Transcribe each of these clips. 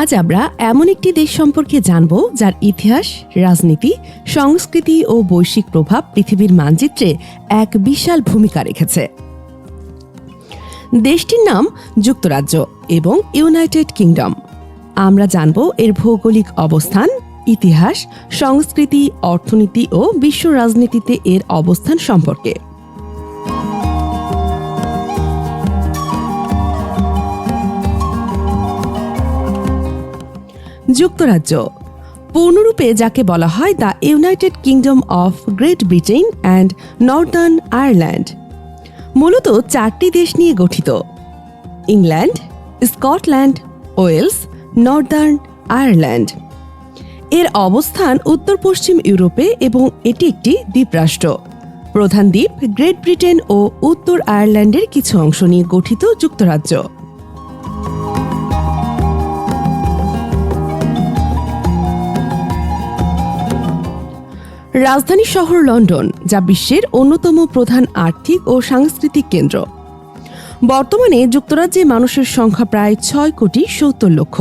আজ আমরা এমন একটি দেশ সম্পর্কে জানব যার ইতিহাস, রাজনীতি, সংস্কৃতি ও বৈশ্বিক প্রভাব পৃথিবীর মানচিত্রে এক বিশাল ভূমিকা রেখেছে। দেশটির নাম যুক্তরাজ্য এবং ইউনাইটেড কিংডম। আমরা জানব এর ভৌগোলিক অবস্থান, ইতিহাস, সংস্কৃতি, অর্থনীতি ও বিশ্ব রাজনীতিতে এর অবস্থান সম্পর্কে। যুক্তরাজ্য। পূর্ণরূপে যাকে বলা হয় the United Kingdom of Great Britain and Northern Ireland. মূলত চারটি দেশ নিয়ে গঠিত। England, Scotland, Wales, Northern Ireland. এর অবস্থান উত্তর পশ্চিম ইউরোপে এবং এটি একটি দ্বীপরাষ্ট্র। প্রধান দ্বীপ গ্রেট ব্রিটেন ও উত্তর আয়ারল্যান্ডের কিছু অংশ নিয়ে গঠিত যুক্তরাজ্য। রাজধানী শহর লন্ডন, যা বিশ্বের অন্যতম প্রধান আর্থিক ও সাংস্কৃতিক কেন্দ্র। বর্তমানে যুক্তরাজ্যে মানুষের সংখ্যা প্রায় ছয় কোটি সত্তর লক্ষ।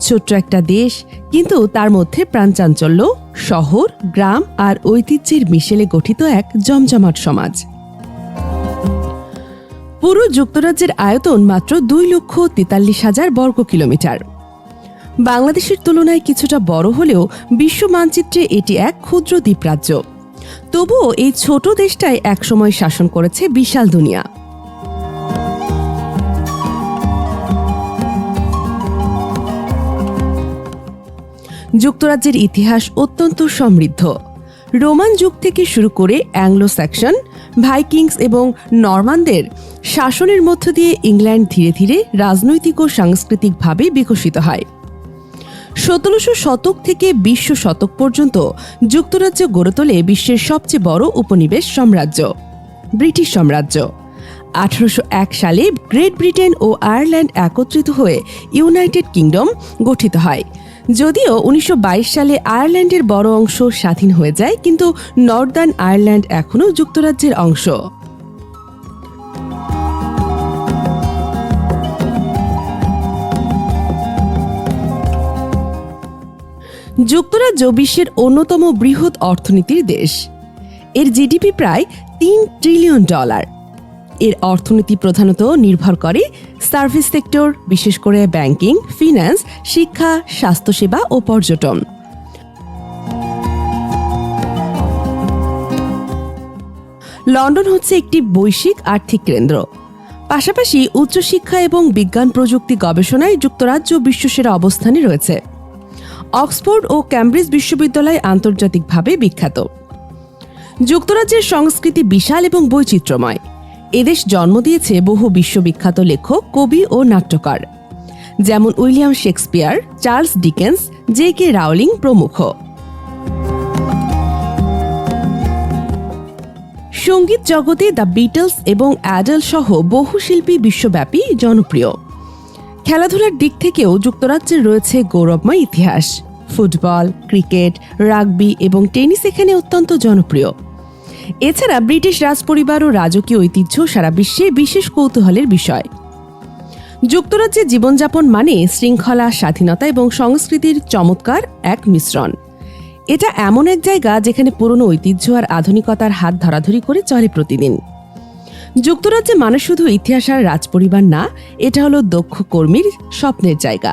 ছোট্ট একটা দেশ, কিন্তু তার মধ্যে প্রাণচাঞ্চল্য শহর, গ্রাম আর ঐতিহ্যের মিশেলে গঠিত এক জমজমাট সমাজ। পুরো যুক্তরাজ্যের আয়তন মাত্র দুই লক্ষ তেতাল্লিশ হাজার বর্গ কিলোমিটার। বাংলাদেশের তুলনায় কিছুটা বড় হলেও বিশ্ব মানচিত্রে এটি এক ক্ষুদ্র দ্বীপরাজ্য। তবুও এই ছোট দেশটায় একসময় শাসন করেছে বিশাল দুনিয়া। যুক্তরাজ্যের ইতিহাস অত্যন্ত সমৃদ্ধ। রোমান যুগ থেকে শুরু করে অ্যাংলো স্যাকশন, ভাইকিংস এবং নরমানদের শাসনের মধ্য দিয়ে ইংল্যান্ড ধীরে ধীরে রাজনৈতিক ও সাংস্কৃতিকভাবে বিকশিত হয়। সতেরোশো শতক থেকে বিশ্ব শতক পর্যন্ত যুক্তরাজ্য গড়ে তোলে বিশ্বের সবচেয়ে বড় উপনিবেশ সাম্রাজ্য, ব্রিটিশ সাম্রাজ্য। আঠারোশো এক সালে গ্রেট ব্রিটেন ও আয়ারল্যান্ড একত্রিত হয়ে ইউনাইটেড কিংডম গঠিত হয়। যদিও উনিশশো বাইশ সালে আয়ারল্যান্ডের বড় অংশ স্বাধীন হয়ে যায়, কিন্তু নর্দার্ন আয়ারল্যান্ড এখনও যুক্তরাজ্যের অংশ। যুক্তরাজ্য বিশ্বের অন্যতম বৃহৎ অর্থনীতির দেশ। এর জিডিপি প্রায় তিন ট্রিলিয়ন ডলার। এর অর্থনীতি প্রধানত নির্ভর করে সার্ভিস সেক্টর, বিশেষ করে ব্যাংকিং, ফিন্যান্স, শিক্ষা, স্বাস্থ্যসেবা ও পর্যটন। লন্ডন হচ্ছে একটি বৈশ্বিক আর্থিক কেন্দ্র। পাশাপাশি উচ্চশিক্ষা এবং বিজ্ঞান প্রযুক্তি গবেষণায় যুক্তরাজ্য বিশ্বসেরা অবস্থানে রয়েছে। অক্সফোর্ড ও ক্যামব্রিজ বিশ্ববিদ্যালয় আন্তর্জাতিকভাবে বিখ্যাত। যুক্তরাজ্যের সংস্কৃতি বিশাল এবং বৈচিত্র্যময়। এদেশ জন্ম দিয়েছে বহু বিশ্ববিখ্যাত লেখক, কবি ও নাট্যকার। যেমন William Shakespeare, Charles Dickens, J K Rowling প্রমুখ। সংগীত জগতে দ্য বিটলস এবং অ্যাডেল সহ বহু শিল্পী বিশ্বব্যাপী জনপ্রিয়। খেলাধুলার দিক থেকেও যুক্তরাজ্যের রয়েছে গৌরবময় ইতিহাস। ফুটবল, ক্রিকেট, রাগবি এবং টেনিস এখানে অত্যন্ত জনপ্রিয়। এছাড়া ব্রিটিশ রাজপরিবার ও রাজকীয় ঐতিহ্য সারা বিশ্বে বিশেষ কৌতূহলের বিষয়। যুক্তরাজ্যে জীবনযাপন মানে শৃঙ্খলা, স্বাধীনতা এবং সংস্কৃতির চমৎকার এক মিশ্রণ। এটা এমন এক জায়গা যেখানে পুরনো ঐতিহ্য আর আধুনিকতার হাত ধরাধরি করে চলে প্রতিদিন। যুক্তরাজ্যে মানুষ শুধু ইতিহাস আর রাজপরিবার না, এটা হলো দক্ষ কর্মীর স্বপ্নের জায়গা।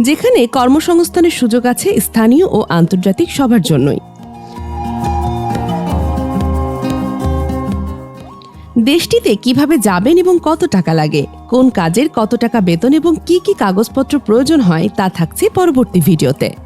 যেখানে কর্মসংস্থানের সুযোগ আছে স্থানীয় ও আন্তর্জাতিক সবার জন্যই। দেশটিতে কীভাবে যাবেন এবং কত টাকা লাগে, কোন কাজের কত টাকা বেতন এবং কি কি কাগজপত্র প্রয়োজন হয় তা থাকছে পরবর্তী ভিডিওতে।